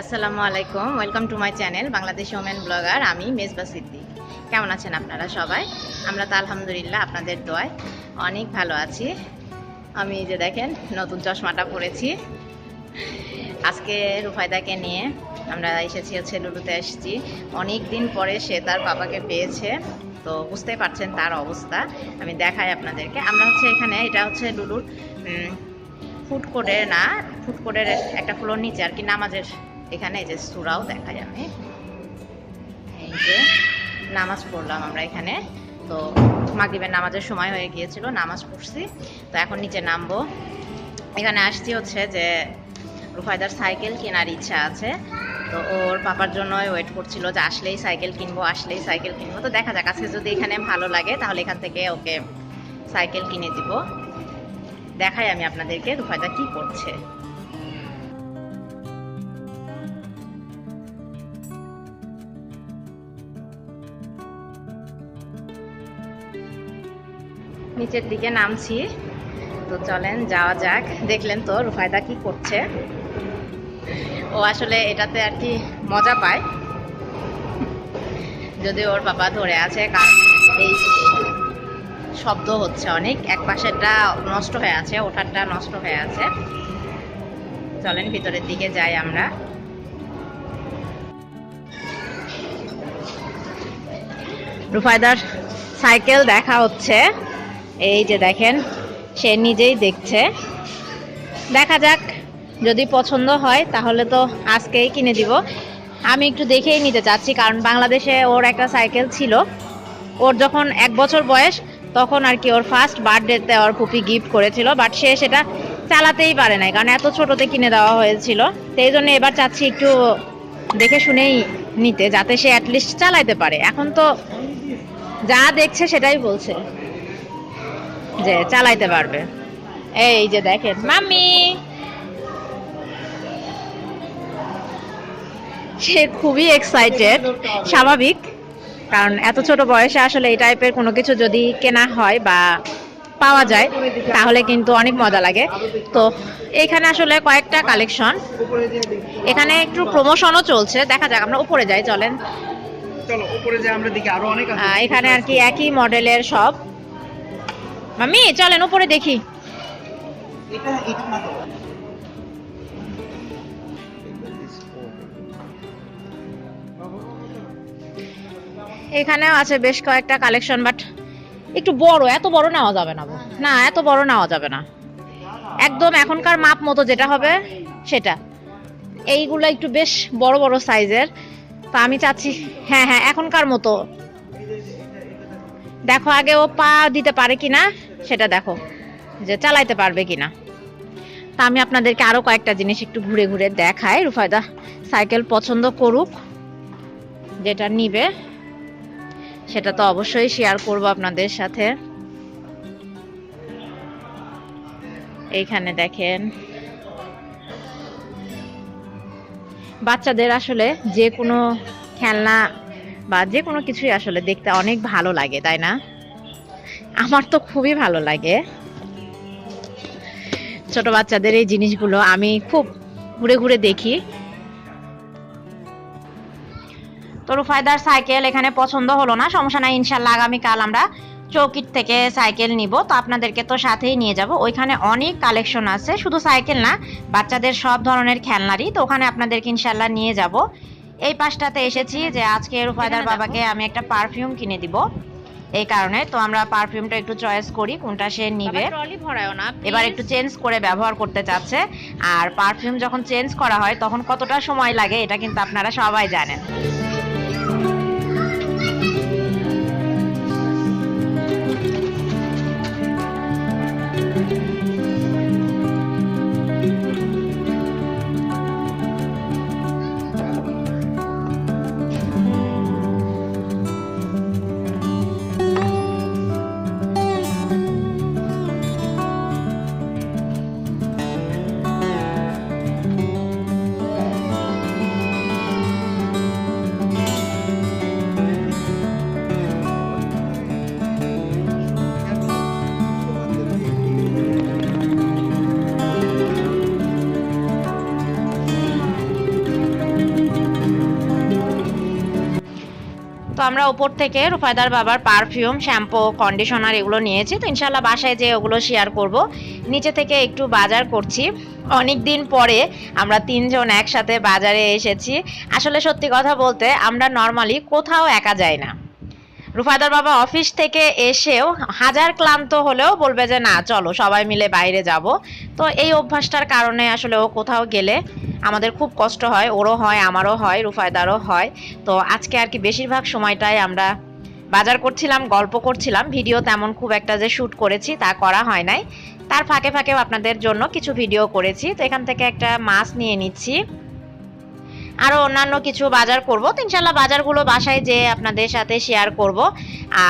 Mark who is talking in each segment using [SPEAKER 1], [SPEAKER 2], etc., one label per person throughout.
[SPEAKER 1] আসসালামু আলাইকুম welcome to my channel Bangladesh women blogger আমি মেজবা সিদ্দিক। কেমন আছেন আপনারা সবাই? আমরা তো আলহামদুলিল্লাহ আপনাদের দোয়ায় অনেক ভালো আছি। আমি যে দেখেন, নতুন চশমাটা পরেছি। আজকে রুফায়দাকে নিয়ে আমরা এসেছি হচ্ছে লুলুতে এসেছি। অনেক দিন পরে সে তার বাবাকে পেয়েছে, তো বুঝতেই পারছেন তার অবস্থা। আমি দেখাই আপনাদেরকে। আমরা হচ্ছে এখানে, এটা হচ্ছে লুলুর ফুড কোর্টের না ফুড কোর্টের একটা ফ্লোর নিচে আর কি, নামাজের এখানে এই যে সুরাও দেখাই আমি এই যে নামাজ পড়লাম আমরা এখানে। তো মাগরিবের নামাজের সময় হয়ে গিয়েছিল, নামাজ পড়ছি। তো এখন নিচে নামবো। এখানে আসছি হচ্ছে যে রুফায়দার সাইকেল কেনার ইচ্ছা আছে। তো ওর পাপার জন্য ওয়েট করছিল যে আসলেই সাইকেল কিনবো, আসলেই সাইকেল কিনবো। তো দেখা যাক, আজকে যদি এখানে ভালো লাগে তাহলে এখান থেকে ওকে সাইকেল কিনে দিব। দেখাই আমি আপনাদেরকে রুফায়দা কি করছে। নিচের দিকে নামছি। তো চলেন, যাওয়া যাক। দেখলেন তো রুফায়দা কি করছে। ও আসলে এটাতে আর কি মজা পায়। যদি ওর বাবা ধরে আছে, কারণ এই শব্দ হচ্ছে অনেক। এক পাশেরটা নষ্ট হয়ে আছে, ওঠারটা নষ্ট হয়ে আছে। চলেন, ভিতরের দিকে যাই আমরা। রুফায়দার সাইকেল দেখা হচ্ছে। এই যে দেখেন, সে নিজেই দেখছে। দেখা যাক, যদি পছন্দ হয়, তাহলে তো আজকেই কিনে দিব। আমি একটু দেখেই নিতে চাচ্ছি, কারণ বাংলাদেশে ওর একটা সাইকেল ছিল। ওর যখন এক বছর বয়স, তখন আর কি ওর ফার্স্ট বার্থডেতে ওর পুপি গিফট করেছিল বাট সে সেটা চালাতেই পারে নাই, কারণ এত ছোটতে কিনে দেওয়া হয়েছিল। সেই জন্য এবার চাচ্ছি একটু দেখে শুনেই নিতে, যাতে সে অ্যাটলিস্ট চালাইতে পারে। এখন তো যা দেখছে সেটাই বলছে। যে চালাইতে পারবে। এই যে দেখেন মাম্মি! সে খুবই এক্সাইটেড স্বাভাবিক কারণ এত ছোট বয়সে আসলে এই টাইপের কোনো কিছু যদি কেনা হয় বা পাওয়া যায় তাহলে কিন্তু অনেক মজা লাগে। তো এখানে আসলে কয়েকটা কালেকশন এখানে একটু প্রমোশনও চলছে। দেখা যাক আমরা উপরে যাই চলেন। এখানে আর কি একই মডেলের সব। মামি চলেন উপরে দেখি। এখানেও আছে বেশ কয়েকটা কালেকশন বাট একটু বড় এত বড় নেওয়া যাবে না। না এত বড় নেওয়া যাবে না। একদম এখনকার মাপ মতো যেটা হবে সেটা। এইগুলো একটু বেশ বড় বড় সাইজের তো আমি চাচ্ছি হ্যাঁ হ্যাঁ এখনকার মতো। দেখো আগে ও পা দিতে পারে কিনা, সেটা দেখো, যে চালাইতে পারবে কিনা। তা আমি আপনাদেরকে আরও কয়েকটা জিনিস একটু ঘুরে ঘুরে দেখাই। রুফায়দা সাইকেল পছন্দ করুক, যেটা নিবে, সেটা তো অবশ্যই শেয়ার করব আপনাদের সাথে। এইখানে দেখেন। বাচ্চাদের আসলে যে কোনো খেলনা বা যে কোনো কিছুই আসলে দেখতে অনেক ভালো লাগে, তাই না? আমার তো খুবই ভালো লাগে। ছোট বাচ্চাদের এই জিনিসগুলো আমি খুব ঘুরে ঘুরে দেখি। তো রুফায়দার সাইকেল এখানে পছন্দ হলো না, সমস্যা নাই, ইনশাল্লাহ আগামীকাল আমরা চৌকিট থেকে সাইকেল নিব। তো আপনাদেরকে তো সাথেই নিয়ে যাব। ওইখানে অনেক কালেকশন আছে, শুধু সাইকেল না, বাচ্চাদের সব ধরনের খেলনারই। তো ওখানে আপনাদেরকে ইনশাল্লাহ নিয়ে যাব। এই পাশটাতে এসেছি যে আজকে রুফায়দার বাবাকে আমি একটা পারফিউম কিনে দিব। এই কারণে তো আমরা পারফিউমটা একটু চয়েস করি কোনটা সে নিবে। এবার একটু চেঞ্জ করে ব্যবহার করতে চাচ্ছে। আর পারফিউম যখন চেঞ্জ করা হয় তখন কতটা সময় লাগে এটা কিন্তু আপনারা সবাই জানেন। আমরা ওপর থেকে রুফায়দার বাবার পারফিউম শ্যাম্পু কন্ডিশনার এগুলো নিয়েছি। তো ইনশাল্লাহ বাসায় যে ওগুলো শেয়ার করব। নিচে থেকে একটু বাজার করছি। অনেক দিন পরে আমরা তিনজন একসাথে বাজারে এসেছি। আসলে সত্যি কথা বলতে আমরা নর্মালি কোথাও একা যাই না। রুফাদার বাবা অফিস থেকে এসেও হাজার ক্লান্ত হলেও বলবে যে, না, চলো, সবাই মিলে বাইরে যাব। তো এই অভ্যাসটার কারণে আসলে ও কোথাও গেলে আমাদের খুব কষ্ট হয়। ওরও হয়, আমারও হয়, রুফায়দারও হয়। তো আজকে আর কি বেশিরভাগ সময়টাই আমরা বাজার করছিলাম, গল্প করছিলাম। ভিডিও তেমন খুব একটা যে শ্যুট করেছি তা করা হয় নাই। তার ফাঁকে ফাঁকেও আপনাদের জন্য কিছু ভিডিও করেছি। তো এখান থেকে একটা মাছ নিয়ে নিচ্ছি। আরও অন্যান্য কিছু বাজার করব। তো ইনশাল্লাহ বাজারগুলো বাসায় যেয়ে আপনাদের সাথে শেয়ার করব।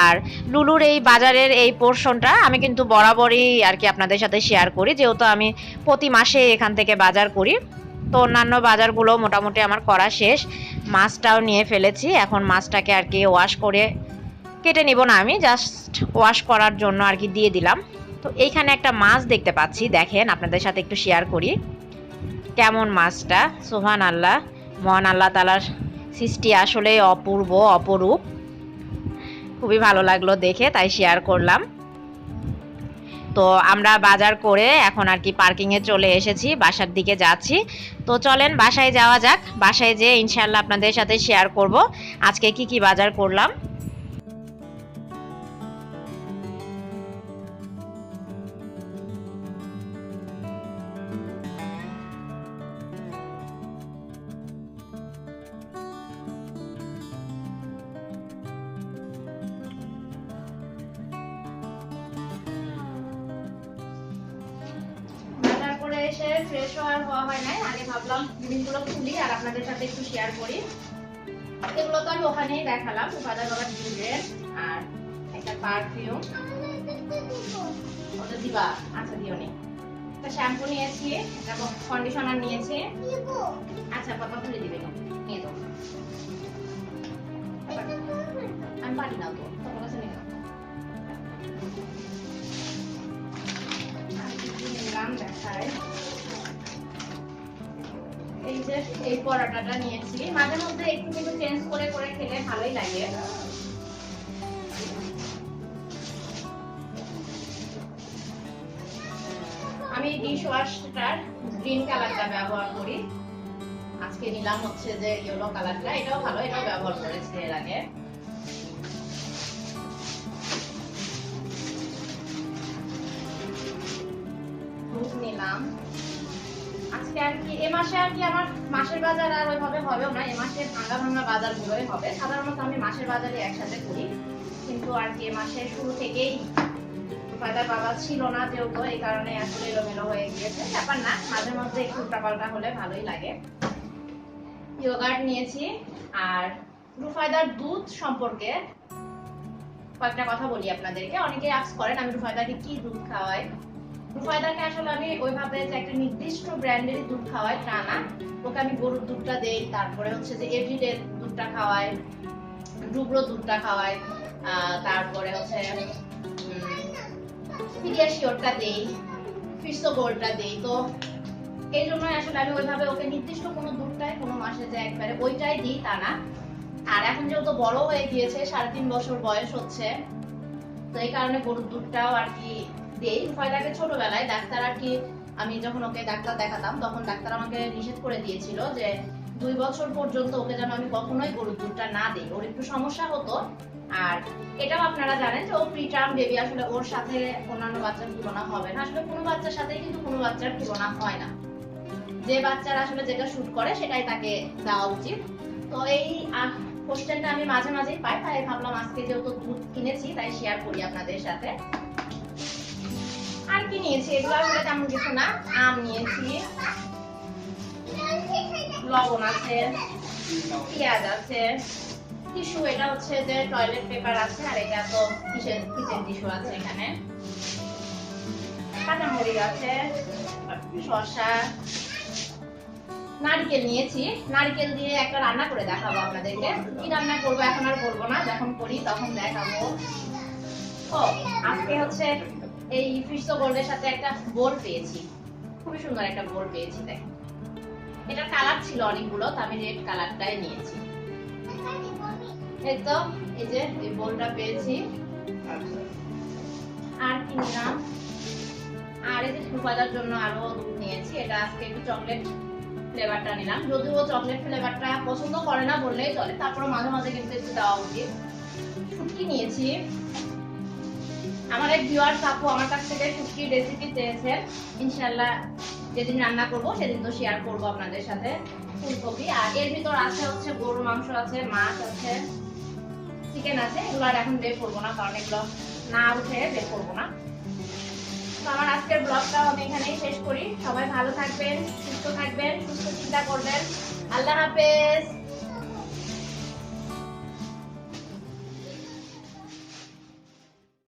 [SPEAKER 1] আর লুলুর এই বাজারের এই পোর্শনটা আমি কিন্তু বরাবরই আর কি আপনাদের সাথে শেয়ার করি। যেহেতু আমি প্রতি মাসে এখান থেকে বাজার করি। তো অন্যান্য বাজারগুলো মোটামুটি আমার করা শেষ। মাছটাও নিয়ে ফেলেছি। এখন মাছটাকে আর কি ওয়াশ করে কেটে নিব না আমি। জাস্ট ওয়াশ করার জন্য আর কি দিয়ে দিলাম। তো এইখানে একটা মাছ দেখতে পাচ্ছি। দেখেন, আপনাদের সাথে একটু শেয়ার করি। কেমন মাছটা? সোহান আল্লাহ মহান আল্লাহ তালার সৃষ্টি আসলে অপূর্ব, অপরূপ। খুবই ভালো লাগল দেখে, তাই শেয়ার করলাম। তো আমরা বাজার করে এখন আর কি পার্কিংয়ে চলে এসেছি, বাসার দিকে যাচ্ছি। তো চলেন, বাসায় যাওয়া যাক। বাসায় যেয়ে ইনশাল্লাহ আপনাদের সাথে শেয়ার করব। আজকে কি কি বাজার করলাম? এসে ফ্রেশ হওয়ার হওয়া হয় নাই। আগে ভাবলাম জিনিসগুলো খুলি আর আপনাদের সাথে একটু শেয়ার করি। এগুলো তো আমি ওখানেই দেখালাম বাজার বাবার ডিওড্রেন্ট আর একটা পারফিউম ওটা দিবা? আচ্ছা দিও নি। একটা শ্যাম্পু নিয়েছি, একটা কন্ডিশনার নিয়েছি। আচ্ছা পাপা খুলে দিবে। নিয়ে যাও। আমি পারি না তো। এই পরোটাটা নিয়েছি। মাঝে মধ্যে একটু কিন্তু চেঞ্জ করে করে খেলে ভালোই লাগে। আমি ডিশ ওয়াশটার গ্রিন কালারটা ব্যবহার করি। আজকে নিলাম হচ্ছে যে ইয়েলো কালারটা এটাও ভালো, এটাও ব্যবহার করেছি এর আগে। নিলাম। আজকে আর কি, এ মাসে আর কি আমার মাসের বাজার আর ওইভাবে হবেও না। এ মাসে ভাঙা ভাঙা বাজার গুলোই হবে। সাধারণত আমি মাসের বাজারে একসাথে করি। কিন্তু আর কি এ মাসে শুরু থেকেই ফায়দার বাবা ছিল না যেহেতু, এই কারণে আসলে এলোমেলো হয়ে গিয়েছে। ব্যাপার না, মাঝে মধ্যে একটু উল্টাপাল্টা হলে ভালোই লাগে। ইয়োগার্ট নিয়েছি আর রুফায়দার দুধ সম্পর্কে কয়েকটা কথা বলি আপনাদেরকে। অনেকে আস করেন, আমি রুফায়দাকে কি দুধ খাওয়াই? আসলে আমি ওইভাবে যে একটা নির্দিষ্ট ব্র্যান্ডেরই দুধ খাওয়াই ওকে আমি গরুর দুধটা দেই, তারপরে হচ্ছে যে এভরিডে দুধটা খাওয়াই ডুবরো দুধটা খাওয়াই তারপরে হচ্ছে পিডিয়াশিওরটা দেই ফিসো গোল্ডটা দেই। তো এই জন্যই আসলে আমি ওইভাবে ওকে নির্দিষ্ট কোনো দুধটাই কোনো মাসে যে একবারে ওইটাই দিই তা না। আর এখন যেহেতু বড় হয়ে গিয়েছে, সাড়ে তিন বছর বয়স হচ্ছে, তো এই কারণে গরুর দুধটাও আর কি দেই ফয়দাকে ছোটবেলায় ডাক্তার আর কি আমি যখন ওকে ডাক্তার দেখাতাম, তখন ডাক্তার আমাকে নিষেধ করে দিয়েছিল যে দুই বছর পর্যন্ত ওকে যেন আমি কখনোই গরুর দুধটা না দিই। ওর একটু সমস্যা হতো। আর এটাও আপনারা জানেন যে ও প্রিটার্ম বেবি আসলে ওর সাথে অন্যান্য বাচ্চার তুলনা হবে না। আসলে কোনো বাচ্চার সাথে কিন্তু কোনো বাচ্চার তুলনা হয় না। যে বাচ্চারা আসলে যেটা শুট করে, সেটাই তাকে দেওয়া উচিত। তো এই কোশ্চেনটা আমি মাঝে মাঝেই পাই, তাই ভাবলাম আজকে যেহেতু দুধ কিনেছি, তাই শেয়ার করি আপনাদের সাথে। আর কি নিয়েছি? এগুলো আসলে তেমন কিছু না। আম নিয়েছি। লবণ আছে। পেঁয়াজ আছে। টিস্যু, এটা হচ্ছে যে টয়লেট পেপার আছে, আর এটা তো কিচেন কিচেন টিস্যু আছে এখানে। কাঁচামরিচ আছে, শসা। নারকেল নিয়েছি। নারকেল দিয়ে একটা রান্না করে দেখাবো আপনাদেরকে। কি রান্না করব এখন আর বলব না, যখন করি তখন দেখাবো। ও, আজকে হচ্ছে এই ফিশ গোল্ডের সাথে একটা বোল পেয়েছি। খুবই সুন্দর একটা বোল পেয়েছি দেখেন এটা কালার ছিল অনেকগুলো, তো আমি রেড কালারটাই নিয়েছি। এই তো, এই যে, এই বোলটা পেয়েছি। আর কি নিলাম? আর এই যে সুপাদার জন্য আরও দুধ নিয়েছি, এটা আজকে একটু চকলেট ফ্লেভারটা নিলাম। যদিও চকলেট ফ্লেভারটা পছন্দ করে না বললেই চলে তারপরে মাঝে মাঝে কিন্তু একটু দেওয়া উচিত। শুটকি নিয়েছি। আমার এক ভিউয়ার্স আপু আমার কাছ থেকে শুটকির রেসিপি চেয়েছেন ইনশাল্লাহ যেদিন রান্না করব, সেদিন তো শেয়ার করব আপনাদের সাথে ফুলকপি। আর এর ভিতর আছে হচ্ছে গরুর মাংস আছে, মাছ আছে চিকেন আছে। এগুলো আর এখন বের করব না, কারণ এগুলো না উঠে বের করব না। তো আমার আজকের ব্লগটা আমি এখানেই শেষ করি। সবাই ভালো থাকবেন, সুস্থ থাকবেন, সুস্থ চিন্তা করবেন। আল্লাহ হাফেজ।